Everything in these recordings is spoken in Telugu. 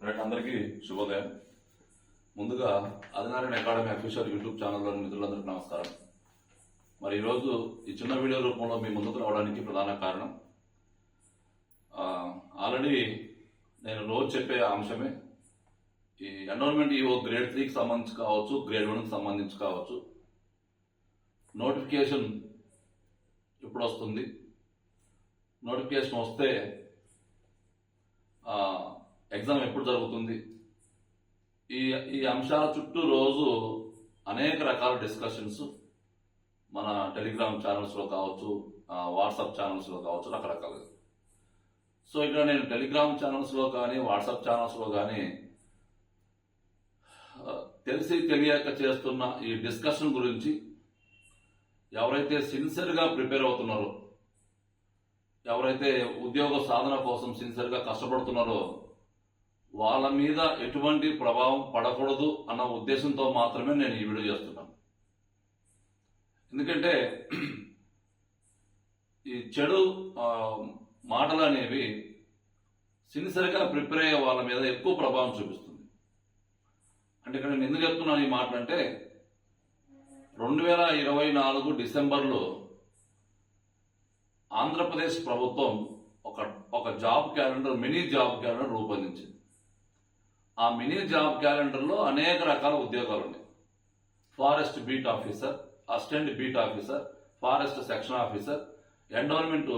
రైట్ అందరికీ శుభోదయం. ముందుగా ఆదినారాయణ అకాడమీ అఫీషియల్ యూట్యూబ్ ఛానల్లోని మిత్రులందరికీ నమస్కారం. మరి ఈరోజు ఈ చిన్న వీడియో రూపంలో మీ ముందుకు రావడానికి ప్రధాన కారణం ఆల్రెడీ నేను రోజు చెప్పే అంశమే ఈ ఎన్రోల్మెంట్ ఈఓ గ్రేడ్ త్రీకి సంబంధించి కావచ్చు గ్రేడ్ వన్కి సంబంధించి కావచ్చు. నోటిఫికేషన్ ఎప్పుడు వస్తుంది నోటిఫికేషన్ వస్తే ఎగ్జామ్ ఎప్పుడు జరుగుతుంది? ఈ ఈ అంశాల చుట్టూ రోజు అనేక రకాల డిస్కషన్స్ మన టెలిగ్రామ్ ఛానల్స్లో కావచ్చు వాట్సాప్ ఛానల్స్లో కావచ్చు రకరకాలుగా. సో ఇక్కడ నేను టెలిగ్రామ్ ఛానల్స్లో కానీ వాట్సాప్ ఛానల్స్లో కానీ తెలిసి తెలియక చేస్తున్న ఈ డిస్కషన్ గురించి ఎవరైతే సిన్సియర్గా ప్రిపేర్ అవుతున్నారో ఎవరైతే ఉద్యోగ సాధన కోసం సిన్సియర్గా కష్టపడుతున్నారో వాళ్ళ మీద ఎటువంటి ప్రభావం పడకూడదు అన్న ఉద్దేశంతో మాత్రమే నేను ఈ వీడియో చేస్తున్నాను. ఎందుకంటే ఈ చెడు మాటలు అనేవి సిన్సియర్గా ప్రిపేర్ అయ్యే వాళ్ళ మీద ఎక్కువ ప్రభావం చూపిస్తుంది. అంటే ఇక్కడ నేను ఎందుకు చెప్తున్నాను ఈ మాటలు అంటే రెండు వేల ఇరవై నాలుగు డిసెంబర్లో ఆంధ్రప్రదేశ్ ప్రభుత్వం ఒక ఒక job calendar mini job calendar రూపొందించింది. ఆ మినీ జాబ్ క్యాలెండర్లో అనేక రకాల ఉద్యోగాలు ఉన్నాయి. Forest beat officer assistant beat officer forest section officer endowment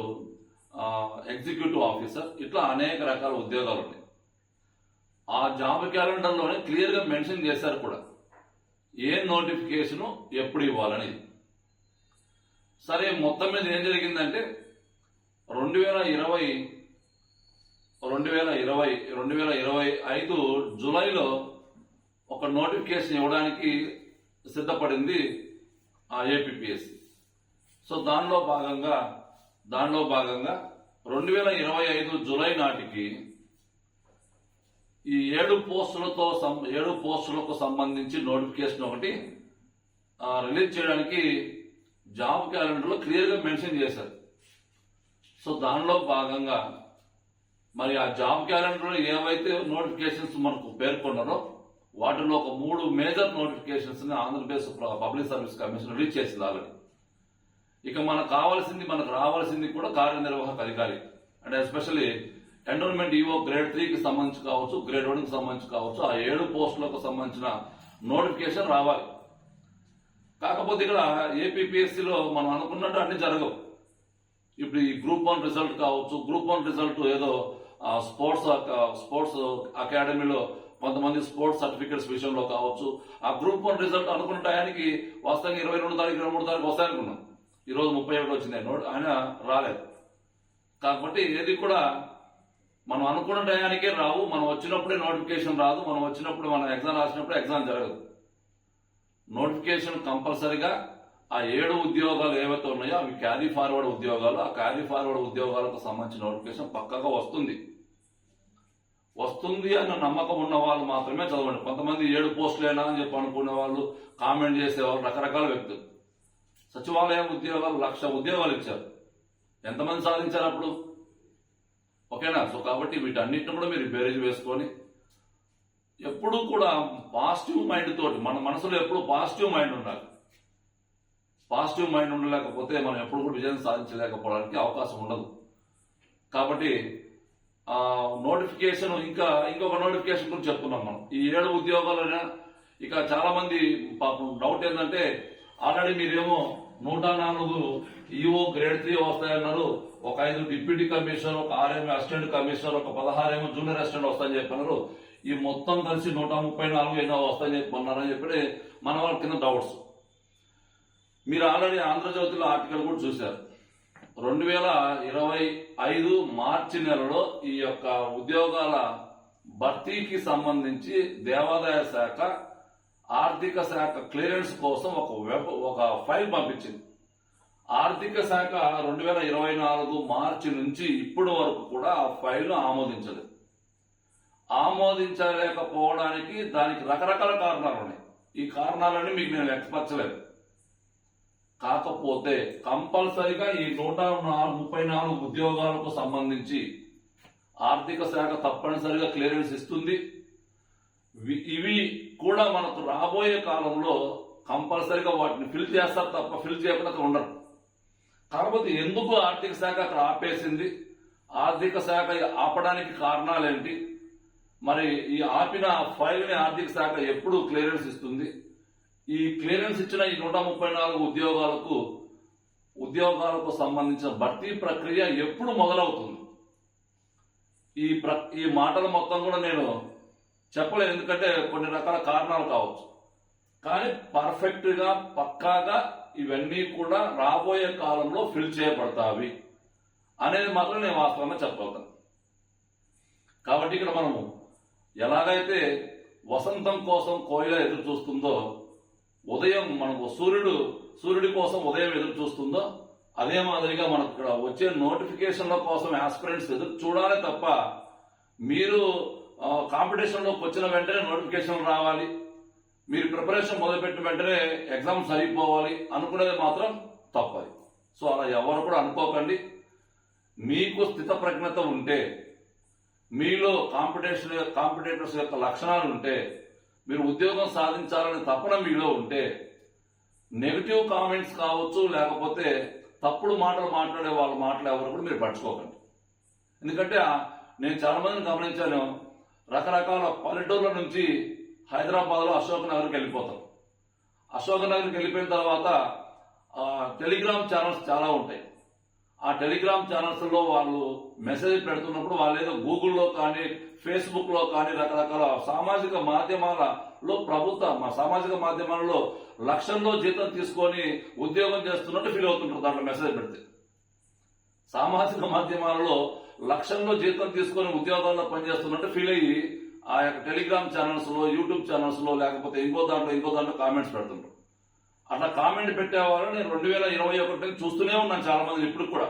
executive officer ఇట్లా అనేక రకాల ఉద్యోగాలు ఉన్నాయి. ఆ జాబ్ క్యాలెండర్లోనే క్లియర్గా మెన్షన్ చేశారు కూడా. ఏ నోటిఫికేషను ఎప్పుడు ఇవ్వాలని సరే మొత్తం మీద ఏం జరిగిందంటే రెండు వేల ఇరవై రెండు వేల ఇరవై రెండు వేల ఇరవై ఐదు జూలైలో ఒక నోటిఫికేషన్ ఇవ్వడానికి సిద్ధపడింది ఆ ఏపీఎస్సి సో దానిలో భాగంగా దానిలో భాగంగా రెండు వేల ఇరవై ఐదు జూలై నాటికి ఈ ఏడు పోస్టులతో సం- ఏడు పోస్టులకు సంబంధించి నోటిఫికేషన్ ఒకటి రిలీజ్ చేయడానికి జాబ్ క్యాలెండర్లో క్లియర్గా మెన్షన్ చేశారు. సో దానిలో భాగంగా మరి ఆ జాబ్ క్యాలెండర్లో ఏవైతే నోటిఫికేషన్స్ మనకు పేర్కొన్నారో వాటిలో ఒక మూడు major నోటిఫికేషన్స్ని Andhra Pradesh public service commission release చేసింది ఆల్రెడీ ఇక మనకు కావాల్సింది మనకు రావాల్సింది కూడా కార్యనిర్వాహక అధికారి. అంటే ఎస్పెషల్లీ ఎండోన్మెంట్ ఈవో గ్రేడ్ త్రీకి సంబంధించి కావచ్చు గ్రేడ్ వన్కి సంబంధించి కావచ్చు ఆ ఏడు పోస్టులకు సంబంధించిన నోటిఫికేషన్ రావాలి. కాకపోతే ఇక్కడ ఏపీపీఎస్సీలో మనం అనుకున్నట్టు అన్ని జరగవు. ఇప్పుడు ఈ గ్రూప్ వన్ రిజల్ట్ కావచ్చు గ్రూప్ వన్ రిజల్ట్ ఏదో స్పోర్ట్స్ స్పోర్ట్స్ అకాడమీలో కొంతమంది స్పోర్ట్స్ సర్టిఫికెట్స్ విషయంలో కావచ్చు ఆ గ్రూప్ వన్ రిజల్ట్ అనుకున్న టయానికి వాస్తవంగా ఇరవై రెండు తారీఖు ఇరవై మూడు తారీఖు వస్తాయనుకున్నాం. ఈ రోజు ముప్పై ఒకటి వచ్చింది నోట్ ఆయన రాలేదు. కాబట్టి ఏది కూడా మనం అనుకున్న టయానికే రావు. మనం వచ్చినప్పుడే నోటిఫికేషన్ రాదు. మనం వచ్చినప్పుడు మనం ఎగ్జామ్ రాసినప్పుడు ఎగ్జామ్ జరగదు. నోటిఫికేషన్ కంపల్సరిగా ఆ ఏడు ఉద్యోగాలు ఏవైతే ఉన్నాయో అవి క్యారీ ఫార్వర్డ్ ఉద్యోగాలు ఆ క్యారీ ఫార్వర్డ్ ఉద్యోగాలకు సంబంధించిన నోటిఫికేషన్ పక్కగా వస్తుంది. వస్తుంది అన్న నమ్మకం ఉన్న వాళ్ళు మాత్రమే చదవండి. కొంతమంది ఏడు పోస్టులేనా అని చెప్పి అనుకునే వాళ్ళు కామెంట్ చేసేవాళ్ళు రకరకాల వ్యక్తులు. సచివాలయ ఉద్యోగాలు లక్ష ఉద్యోగాలు ఇచ్చారు. ఎంతమంది సాధించారు అప్పుడు? ఓకేనా? సో కాబట్టి వీటన్నిటిని కూడా మీరు బేరేజ్ వేసుకొని ఎప్పుడూ కూడా పాజిటివ్ మైండ్ తోటి మన మనసులో ఎప్పుడు పాజిటివ్ మైండ్ ఉండాలి. పాజిటివ్ మైండ్ ఉండలేకపోతే మనం ఎప్పుడు కూడా విజయం సాధించలేకపోవడానికి అవకాశం ఉండదు. కాబట్టి నోటిఫికేషన్ ఇంకా ఇంకొక నోటిఫికేషన్ గురించి చెప్పుకున్నాం మనం. ఈ ఏడు ఉద్యోగాలైనా ఇక చాలా మంది పాపం డౌట్ ఏంటంటే ఆల్రెడీ మీరేమో నూట నాలుగు ఈఓ గ్రేడ్ త్రీ వస్తాయన్నారు. ఒక ఐదు డిప్యూటీ కమిషనర్ ఒక ఆరేమో అసిస్టెంట్ కమిషనర్ ఒక పదహారేమో జూనియర్ అసిస్టెంట్ వస్తాయని చెప్పన్నారు ఈ మొత్తం కలిసి నూట ముప్పై నాలుగు ఎన్నో వస్తాయని చెప్పన్నారని చెప్పి మన వాళ్ళ కింద డౌట్స్ మీరు ఆల్రెడీ ఆంధ్రజ్యోతిలో ఆర్టికల్ కూడా చూశారు. రెండు వేల ఇరవై ఐదు మార్చి నెలలో ఈ యొక్క ఉద్యోగాల భర్తీకి సంబంధించి దేవాదాయ శాఖ ఆర్థిక శాఖ క్లియరెన్స్ కోసం ఒక వెబ్ ఒక ఫైల్ పంపించింది. ఆర్థిక శాఖ రెండు వేల ఇరవై నాలుగు మార్చి నుంచి ఇప్పటి వరకు కూడా ఆ ఫైల్ ఆమోదించలేదు. ఆమోదించలేకపోవడానికి దానికి రకరకాల కారణాలు ఉన్నాయి. ఈ కారణాలన్నీ మీకు నేను వ్యక్తపరచలేదు. కాకపోతే కంపల్సరిగా ఈ నూట నాలుగు ముప్పై నాలుగు ఉద్యోగాలకు సంబంధించి ఆర్థిక శాఖ తప్పనిసరిగా క్లియరెన్స్ ఇస్తుంది. ఇవి కూడా మనకు రాబోయే కాలంలో కంపల్సరిగా వాటిని ఫిల్ చేస్తారు తప్ప ఫిల్ చేయకుండా ఉండరు. కాకపోతే ఎందుకు ఆర్థిక శాఖ అక్కడ ఆపేసింది? ఆర్థిక శాఖ ఆపడానికి కారణాలేంటి? మరి ఈ ఆపిన ఫైల్ని ఆర్థిక శాఖ ఎప్పుడు క్లియరెన్స్ ఇస్తుంది? ఈ క్లియరెన్స్ ఇచ్చిన ఈ నూట ముప్పై నాలుగు ఉద్యోగాలకు ఉద్యోగాలకు సంబంధించిన భర్తీ ప్రక్రియ ఎప్పుడు మొదలవుతుంది? ఈ ప్ర ఈ మాటలు మొత్తం కూడా నేను చెప్పలేను ఎందుకంటే కొన్ని రకాల కారణాలు కావచ్చు. కానీ పర్ఫెక్ట్గా పక్కాగా ఇవన్నీ కూడా రాబోయే కాలంలో ఫిల్ చేయబడతావి అనేది మాత్రం నేను వాస్తవంగా చెప్పగలుగుతాను. కాబట్టి ఇక్కడ మనము ఎలాగైతే వసంతం కోసం కోయిల ఎదురు చూస్తుందో ఉదయం మనకు సూర్యుడు సూర్యుడి కోసం ఉదయం ఎదురు చూస్తుందో అదే మాదిరిగా మనకు ఇక్కడ వచ్చే నోటిఫికేషన్ల కోసం ఆస్పిరెంట్స్ ఎదురు చూడాలి తప్ప మీరు కాంపిటీషన్లోకి వచ్చిన వెంటనే నోటిఫికేషన్ రావాలి. మీరు ప్రిపరేషన్ మొదలుపెట్టిన వెంటనే ఎగ్జామ్ సరిపోవాలి అనుకునేది మాత్రం తప్పది. సో అలా ఎవరు కూడా అనుకోకండి. మీకు స్థిత ప్రజ్ఞత ఉంటే మీలో కాంపిటేషన్ కాంపిటేటర్స్ యొక్క లక్షణాలు ఉంటే మీరు ఉద్యోగం సాధించాలని తపన మీలో ఉంటే నెగిటివ్ కామెంట్స్ కావచ్చు లేకపోతే తప్పుడు మాటలు మాట్లాడే వాళ్ళ మాటలు ఎవరు కూడా మీరు పట్టుకోకండి ఎందుకంటే నేను చాలా మందిని గమనించాను రకరకాల పల్లెటూర్ల నుంచి హైదరాబాద్లో అశోక్ నగర్కి వెళ్ళిపోతాం. అశోక్ నగర్కి వెళ్ళిపోయిన తర్వాత టెలిగ్రామ్ ఛానల్స్ చాలా ఉంటాయి. ఆ టెలిగ్రామ్ ఛానల్స్లో వాళ్ళు మెసేజ్ పెడుతున్నప్పుడు వాళ్ళు ఏదో గూగుల్లో కానీ ఫేస్బుక్లో కానీ రకరకాల సామాజిక మాధ్యమాలలో ప్రభుత్వ మా సామాజిక మాధ్యమాలలో లక్షల్లో జీతం తీసుకొని ఉద్యోగం చేస్తున్నట్టు ఫీల్ అవుతుంటారు దాంట్లో మెసేజ్ పెడితే. సామాజిక మాధ్యమాలలో లక్షల్లో జీతం తీసుకొని ఉద్యోగాల్లో పనిచేస్తున్నట్టు ఫీల్ అయ్యి ఆ యొక్క టెలిగ్రామ్ ఛానల్స్లో యూట్యూబ్ ఛానల్స్లో లేకపోతే ఇంకో దాంట్లో ఇంకో దాంట్లో కామెంట్స్ పెడుతుంటారు. అట్లా కామెంట్ పెట్టేవారు నేను రెండు వేల ఇరవై ఒకటి చూస్తూనే ఉన్నాను చాలా మంది ఇప్పుడు కూడా.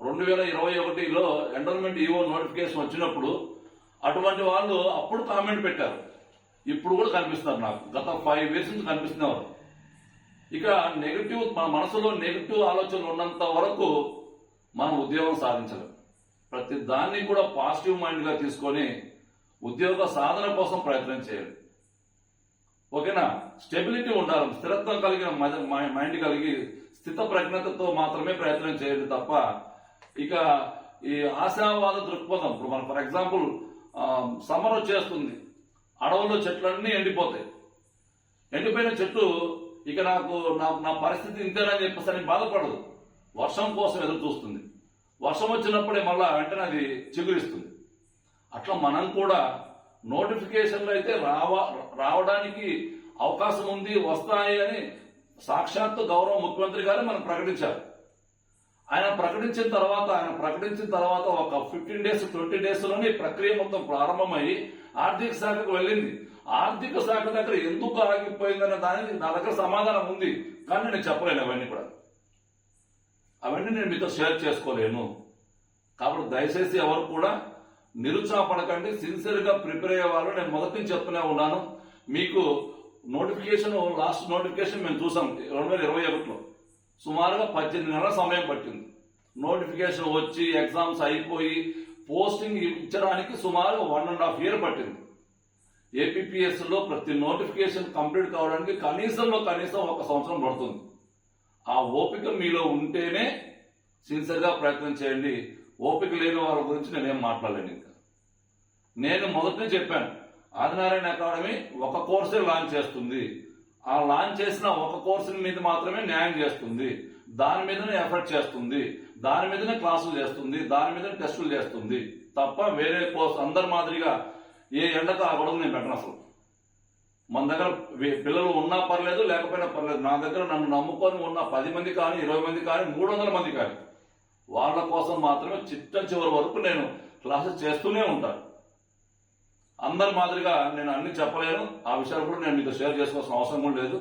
రెండు వేల ఇరవై ఒకటిలో ఎండోన్మెంట్ ఈవో నోటిఫికేషన్ వచ్చినప్పుడు అటువంటి వాళ్ళు అప్పుడు కామెంట్ పెట్టారు. ఇప్పుడు కూడా కనిపిస్తారు నాకు. గత ఫైవ్ ఇయర్స్ నుంచి కనిపిస్తున్నారు ఇక నెగిటివ్ మన మనసులో నెగిటివ్ ఆలోచనలు ఉన్నంత వరకు మనం ఉద్యోగం సాధించలేం. ప్రతి దాన్ని కూడా పాజిటివ్ మైండ్గా తీసుకొని ఉద్యోగ సాధన కోసం ప్రయత్నం చేయాలి. ఓకేనా? స్టెబిలిటీ ఉండాలి. స్థిరత్వం కలిగిన మైండ్ కలిగి స్థిత ప్రజ్ఞతతో మాత్రమే ప్రయత్నం చేయండి తప్ప ఇక ఈ ఆశావాద దృక్పథం ఇప్పుడు మనం ఫర్ ఎగ్జాంపుల్ సమ్మర్ వచ్చేస్తుంది. అడవుల్లో చెట్లన్నీ ఎండిపోతాయి. ఎండిపోయిన చెట్టు ఇక నాకు నా నా పరిస్థితి ఇంతేనని చెప్పేసి అని బాధపడదు. వర్షం కోసం ఎదురు చూస్తుంది. వర్షం వచ్చినప్పుడే మళ్ళా వెంటనే అది చిగురిస్తుంది. అట్లా మనం కూడా నోటిఫికేషన్లు అయితే రావా రావడానికి అవకాశం ఉంది వస్తాయి అని సాక్షాత్తు గౌరవ ముఖ్యమంత్రి గారు మనం ప్రకటించారు. ఆయన ప్రకటించిన తర్వాత ఆయన ప్రకటించిన తర్వాత ఒక ఫిఫ్టీన్ డేస్ ట్వంటీ డేస్లోనే ప్రక్రియ మొత్తం ప్రారంభమై ఆర్థిక శాఖకు వెళ్ళింది. ఆర్థిక శాఖ దగ్గర ఎందుకు ఆగిపోయిందనే దానికి నా దగ్గర సమాధానం ఉంది. కానీ నేను చెప్పలేను అవన్నీ కూడా. అవన్నీ నేను మీతో షేర్ చేసుకోలేను. కాబట్టి దయచేసి ఎవరు కూడా నిరుత్సాహపడకండి సిన్సియర్గా ప్రిపేర్ అయ్యేవారు నేను మొదటి నుంచి చెప్తూనే ఉన్నాను. మీకు నోటిఫికేషన్ లాస్ట్ నోటిఫికేషన్ మేము చూసాం రెండు వేల ఇరవై ఒకటిలో. సుమారుగా పద్దెనిమిది నెలల సమయం పట్టింది. నోటిఫికేషన్ వచ్చి ఎగ్జామ్స్ అయిపోయి పోస్టింగ్ ఇచ్చడానికి సుమారు వన్ అండ్ హాఫ్ ఇయర్ పట్టింది. ఏపీపీఎస్లో ప్రతి నోటిఫికేషన్ కంప్లీట్ కావడానికి కనీసంలో కనీసం ఒక సంవత్సరం పడుతుంది. ఆ ఓపిక మీలో ఉంటేనే సిన్సియర్గా ప్రయత్నం చేయండి. ఓపిక లేని వారి గురించి నేనేం మాట్లాడలేను. నేను మొదటనే చెప్పాను. ఆదినారాయణ అకాడమీ ఒక కోర్సే లాంచ్ చేస్తుంది. ఆ లాంచ్ చేసిన ఒక కోర్సు మీద మాత్రమే న్యాయం చేస్తుంది. దాని మీదనే ఎఫర్ట్ చేస్తుంది. దాని మీదనే క్లాసులు చేస్తుంది. దాని మీదనే టెస్టులు చేస్తుంది. తప్ప వేరే కోర్స్ అందరి మాదిరిగా ఏ ఎండకు ఆ గొడవ నేను పెట్టను అసలు. మన దగ్గర పిల్లలు ఉన్నా పర్లేదు లేకపోయినా పర్లేదు. నా దగ్గర నన్ను నమ్ముకొని ఉన్న పది మంది కానీ ఇరవై మంది కానీ మూడు వందల మంది కానీ వాళ్ళ కోసం మాత్రమే చిట్ట చివరి వరకు నేను క్లాసెస్ చేస్తూనే ఉంటాను. అందరి మాదిరిగా నేను అన్ని చెప్పలేను. ఆ విషయాలు కూడా నేను మీతో షేర్ చేసుకోవాల్సిన అవసరం కూడా లేదు.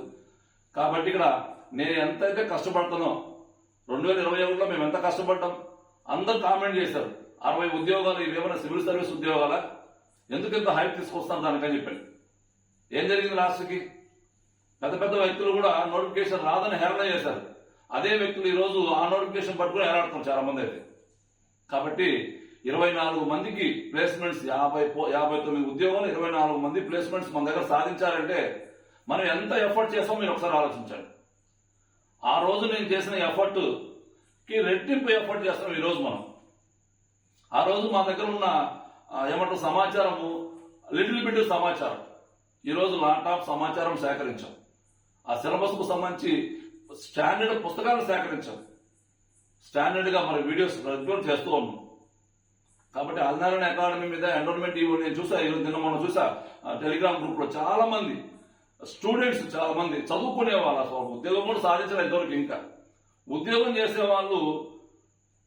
కాబట్టి ఇక్కడ నేను ఎంతైతే కష్టపడుతానో రెండు వేల ఇరవై ఒకటిలో మేము ఎంత కష్టపడ్డాం? అందరు కామెంట్ చేశారు. అరవై ఉద్యోగాలు ఇవేమైనా సివిల్ సర్వీస్ ఉద్యోగాల? ఎందుకు ఇంత హైప్ తీసుకొస్తాను దానికని చెప్పాను ఏం జరిగింది లాస్ట్కి? పెద్ద పెద్ద వ్యక్తులు కూడా నోటిఫికేషన్ రాదని హేళన చేశారు. అదే వ్యక్తులు ఈరోజు ఆ నోటిఫికేషన్ పట్టుకుని హేరాడుతున్నారు చాలా మంది అయితే. కాబట్టి ఇరవై నాలుగు మందికి ప్లేస్మెంట్స్ యాభై యాభై తొమ్మిది ఉద్యోగాలు ఇరవై నాలుగు మంది ప్లేస్మెంట్స్ మన దగ్గర సాధించారంటే మనం ఎంత ఎఫర్ట్ చేస్తామో మీరు ఒకసారి ఆలోచించండి. ఆ రోజు నేను చేసిన ఎఫర్ట్కి రెట్టింపు ఎఫర్ట్ చేస్తాం ఈరోజు మనం. ఆ రోజు మా దగ్గర ఉన్న ఏమంటారు సమాచారము లిటిల్ బిట్ సమాచారం. ఈరోజు లాప్టాప్ ల్యాప్టాప్ సమాచారం సేకరించాం. ఆ సిలబస్కు సంబంధించి స్టాండర్డ్ పుస్తకాలు సేకరించాం. స్టాండర్డ్గా వీడియోస్ రెగ్యులర్ చేస్తూ ఉన్నాం. కాబట్టి ఆదినారాయణ అకాడమీ మీద ఎండోన్మెంట్ ఇవ్వండి నేను చూసా ఈ రోజు నిన్న మనం చూసా ఆ, టెలిగ్రామ్ గ్రూప్లో చాలా మంది స్టూడెంట్స్ చాలా మంది చదువుకునే వాళ్ళు అసలు ఉద్యోగం కూడా సాధించలేదు ఇంతవరకు ఇంకా. ఉద్యోగం చేసే వాళ్ళు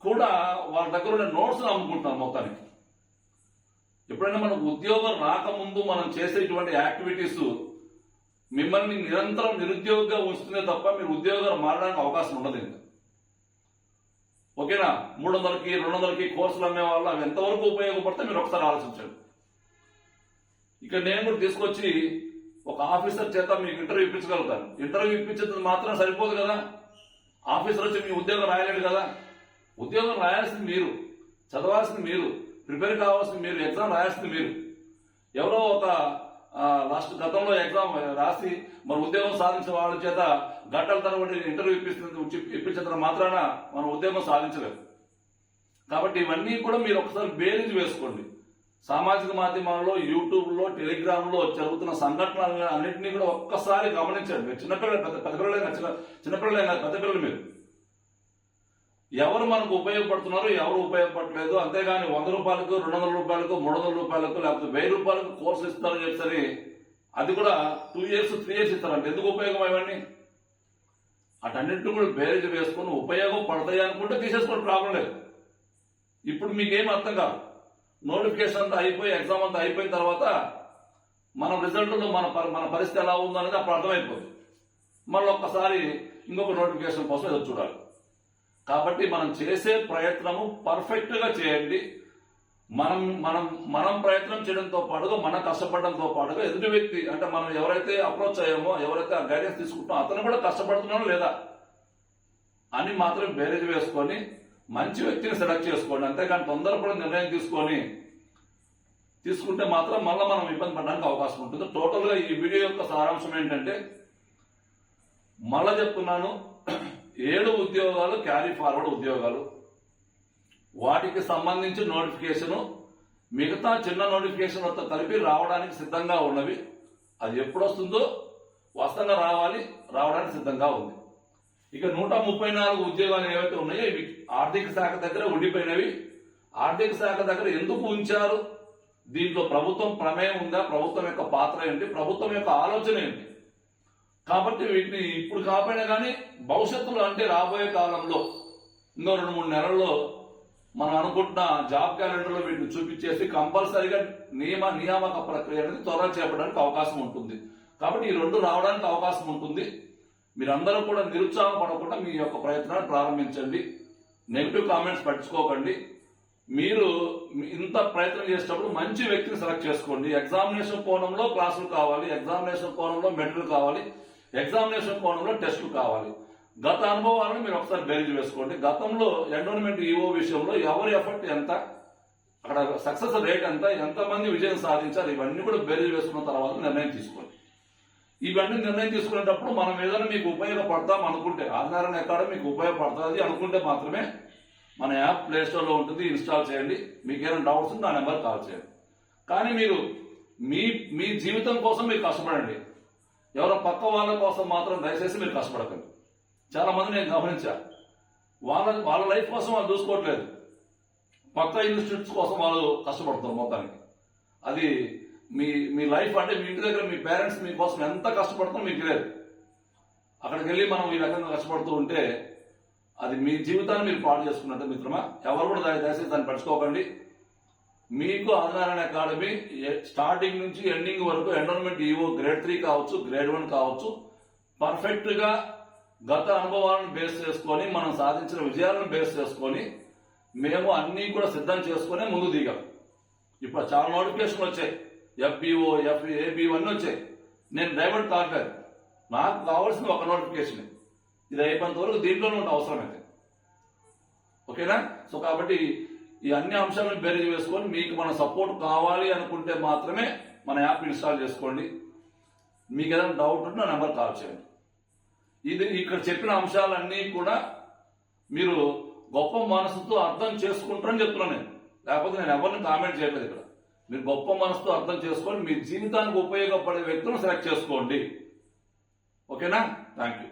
కూడా వాళ్ళ దగ్గర ఉన్న నోట్స్ అమ్ముకుంటున్నారు మొత్తానికి. ఎప్పుడైనా మనకు ఉద్యోగం రాకముందు మనం చేసేటువంటి యాక్టివిటీస్ మిమ్మల్ని నిరంతరం నిరుద్యోగిగా ఉంచుతుందే తప్ప మీరు ఉద్యోగాలు మారడానికి అవకాశం ఉండదు ఇంకా. ఓకేనా? మూడు వందలకి రెండు వందలకి కోర్సులు అమ్మే వాళ్ళు అవి ఎంతవరకు ఉపయోగపడితే మీరు ఒకసారి ఆలోచించండి. ఇక్కడ నేను కూడా తీసుకొచ్చి ఒక ఆఫీసర్ చేత మీకు ఇంటర్వ్యూ ఇప్పించగలుగుతాను. ఇంటర్వ్యూ ఇప్పించేది మాత్రం సరిపోదు కదా? ఆఫీసర్ వచ్చి మీ ఉద్యోగం రాయలేడు కదా? ఉద్యోగం రాయాల్సింది మీరు. చదవాల్సింది మీరు. ప్రిపేర్ కావాల్సింది మీరు. ఎగ్జామ్ రాయాల్సింది మీరు. ఎవరో ఒక లాస్ట్ గతంలో ఎగ్జామ్ రాసి మరి ఉద్యోగం సాధించిన వాళ్ళ చేత గంటల తరబడి ఇంటర్వ్యూ ఇప్పిస్తుంది ఇప్పించిన మాత్రాన మనం ఉద్యోగం సాధించలేదు. కాబట్టి ఇవన్నీ కూడా మీరు ఒకసారి బేరీజ్ వేసుకోండి. సామాజిక మాధ్యమాల్లో యూట్యూబ్లో టెలిగ్రామ్లో జరుగుతున్న సంఘటనలు అన్నింటినీ కూడా ఒక్కసారి గమనించండి. మీరు చిన్నపిల్లలు పెద్ద పెద్దపిల్లలైనా చిన్న చిన్నపిల్లలైనా పెద్దపిల్లలు మీరు. ఎవరు మనకు ఉపయోగపడుతున్నారు ఎవరు ఉపయోగపడలేదు. అంతేగాని వంద రూపాయలకు రెండు వందల రూపాయలకు మూడు వందల రూపాయలకు లేకపోతే వెయ్యి రూపాయలకు కోర్సు ఇస్తారని చెప్పి అది కూడా టూ ఇయర్స్ త్రీ ఇయర్స్ ఇస్తారంటే. ఎందుకు ఉపయోగం ఇవన్నీ అటన్నింటిని కూడా బేరేజ్ వేసుకొని ఉపయోగం పడతాయి అనుకుంటే తీసేసుకోవడం ప్రాబ్లం లేదు. ఇప్పుడు మీకేం అర్థం కాదు. నోటిఫికేషన్ అంతా అయిపోయి ఎగ్జామ్ అంతా అయిపోయిన తర్వాత మన రిజల్ట్లో మన పరి- మన పరిస్థితి ఎలా ఉందనేది అప్పుడు అర్థమైపోతుంది మళ్ళీ ఒక్కసారి ఇంకొక నోటిఫికేషన్ కోసం ఎదురు చూడాలి. కాబట్టి మనం చేసే ప్రయత్నము పర్ఫెక్ట్గా చేయండి. మనం మనం మనం ప్రయత్నం చేయడంతో పాటుగా మనం కష్టపడడంతో పాటుగా ఎదుటి వ్యక్తి అంటే మనం ఎవరైతే అప్రోచ్ అయ్యామో ఎవరైతే ఆ గైడెన్స్ తీసుకుంటామో అతను కూడా కష్టపడుతున్నాడో లేదా అని మాత్రం బేరేజ్ వేసుకొని మంచి వ్యక్తిని సెలెక్ట్ చేసుకోండి. అంతేకాని తొందరపడి నిర్ణయం తీసుకొని తీసుకుంటే మాత్రం మళ్ళీ మనం ఇబ్బంది పడడానికి అవకాశం ఉంటుంది. టోటల్గా ఈ వీడియో యొక్క సారాంశం ఏంటంటే మళ్ళా చెప్తున్నాను ఏడు ఉద్యోగాలు క్యారీ ఫార్వర్డ్ ఉద్యోగాలు. వాటికి సంబంధించి నోటిఫికేషన్ మిగతా చిన్న నోటిఫికేషన్ కలిపి రావడానికి సిద్ధంగా ఉన్నవి. అది ఎప్పుడు వస్తుందో వస్తంగా రావాలి రావడానికి సిద్ధంగా ఉంది. ఇక నూట ముప్పై నాలుగు ఉద్యోగాలు ఏవైతే ఉన్నాయో ఇవి ఆర్థిక శాఖ దగ్గర ఉండిపోయినవి. ఆర్థిక శాఖ దగ్గర ఎందుకు ఉంచారు? దీంట్లో ప్రభుత్వం ప్రమేయం ఉందా? ప్రభుత్వం యొక్క పాత్ర ఏంటి? ప్రభుత్వం యొక్క ఆలోచన ఏంటి? కాబట్టి వీటిని ఇప్పుడు కాకపోయినా కానీ భవిష్యత్తులో అంటే రాబోయే కాలంలో ఇంకో రెండు మూడు నెలల్లో మనం అనుకుంటున్న జాబ్ క్యాలెండర్లో వీటిని చూపించేసి కంపల్సరీగా నియమ నియామక ప్రక్రియ అనేది త్వరగా చేపడానికి అవకాశం ఉంటుంది. కాబట్టి ఈ రెండు రావడానికి అవకాశం ఉంటుంది. మీరందరూ కూడా నిరుత్సాహపడకుండా మీ యొక్క ప్రయత్నాన్ని ప్రారంభించండి. నెగిటివ్ కామెంట్స్ పట్టించుకోకండి. మీరు ఇంత ప్రయత్నం చేసేటప్పుడు మంచి వ్యక్తిని సెలెక్ట్ చేసుకోండి. ఎగ్జామినేషన్ కోణంలో క్లాసులు కావాలి ఎగ్జామినేషన్ కోణంలో మెటీరియల్ కావాలి. ఎగ్జామినేషన్ కోణంలో టెస్టులు కావాలి. గత అనుభవాలను మీరు ఒకసారి బేరీజ్ వేసుకోండి. గతంలో ఎండోన్మెంట్ ఈఓ విషయంలో ఎవరి ఎఫర్ట్ ఎంత అక్కడ సక్సెస్ రేట్ ఎంత ఎంతమంది విజయం సాధించారు ఇవన్నీ కూడా బేరీజ్ వేసుకున్న తర్వాత నిర్ణయం తీసుకోండి. ఇవన్నీ నిర్ణయం తీసుకునేటప్పుడు మనం ఏదైనా మీకు ఉపయోగపడతాం అనుకుంటే ఆధారణ ఎక్కడ మీకు ఉపయోగపడుతుంది అనుకుంటే మాత్రమే మన యాప్ ప్లేస్టోర్లో ఉంటుంది ఇన్స్టాల్ చేయండి. మీకు ఏమైనా డౌట్స్ ఉంటే నా నెంబర్ కాల్ చేయండి. కానీ మీరు మీ మీ జీవితం కోసం మీరు కష్టపడండి. ఎవరో పక్క వాళ్ళ కోసం మాత్రం దయచేసి మీరు కష్టపడకండి. చాలా మంది నేను గమనించా. వాళ్ళ వాళ్ళ లైఫ్ కోసం వాళ్ళు చూసుకోవట్లేదు. పక్క ఇన్స్టిట్యూట్స్ కోసం వాళ్ళు కష్టపడుతున్నారు మొత్తానికి. అది మీ మీ లైఫ్ అంటే మీ ఇంటి దగ్గర మీ పేరెంట్స్ మీకోసం ఎంత కష్టపడుతున్నా మీకు లేదు అక్కడికి వెళ్ళి మనం ఈ రకంగా కష్టపడుతూ ఉంటే అది మీ జీవితాన్ని మీరు పాడు చేసుకున్నట్టు మిత్రమా? ఎవరు కూడా దయచేసి దాన్ని పట్టుకోకండి మీకు ఆధారణ అకాడమీ స్టార్టింగ్ నుంచి ఎండింగ్ వరకు ఎన్రోల్మెంట్ ఈవో గ్రేడ్ త్రీ కావచ్చు గ్రేడ్ వన్ కావచ్చు పర్ఫెక్ట్గా గత అనుభవాలను బేస్ చేసుకొని మనం సాధించిన విజయాలను బేస్ చేసుకొని మేము అన్ని కూడా సిద్ధం చేసుకొని ముందు దిగాం. ఇప్పుడు చాలా నోటిఫికేషన్లు వచ్చాయి. ఎఫ్బిఓ ఎఫ్ ఏబివన్నీ వచ్చాయి. నేను డైవర్ట్ కావట్లేదు నాకు కావాల్సిన ఒక నోటిఫికేషన్. ఇది అయిపోయినంత వరకు దీంట్లోనే ఉంటే అయితే. ఓకేనా? సో కాబట్టి ఈ అన్ని అంశాలను బేరేజ్ వేసుకొని మీకు మన సపోర్ట్ కావాలి అనుకుంటే మాత్రమే మన యాప్ ఇన్స్టాల్ చేసుకోండి. మీకు ఏదైనా డౌట్ ఉంటే నా నెంబర్ కాల్ చేయండి. ఇది ఇక్కడ చెప్పిన అంశాలన్నీ కూడా మీరు గొప్ప మనసుతో అర్థం చేసుకుంటారని చెప్తున్నాను నేను. లేకపోతే నేను ఎవరిని కామెంట్ చేయట్లేదు ఇక్కడ. మీరు గొప్ప మనసుతో అర్థం చేసుకొని మీ జీవితానికి ఉపయోగపడే వ్యక్తులను సెలెక్ట్ చేసుకోండి. ఓకేనా? Thank you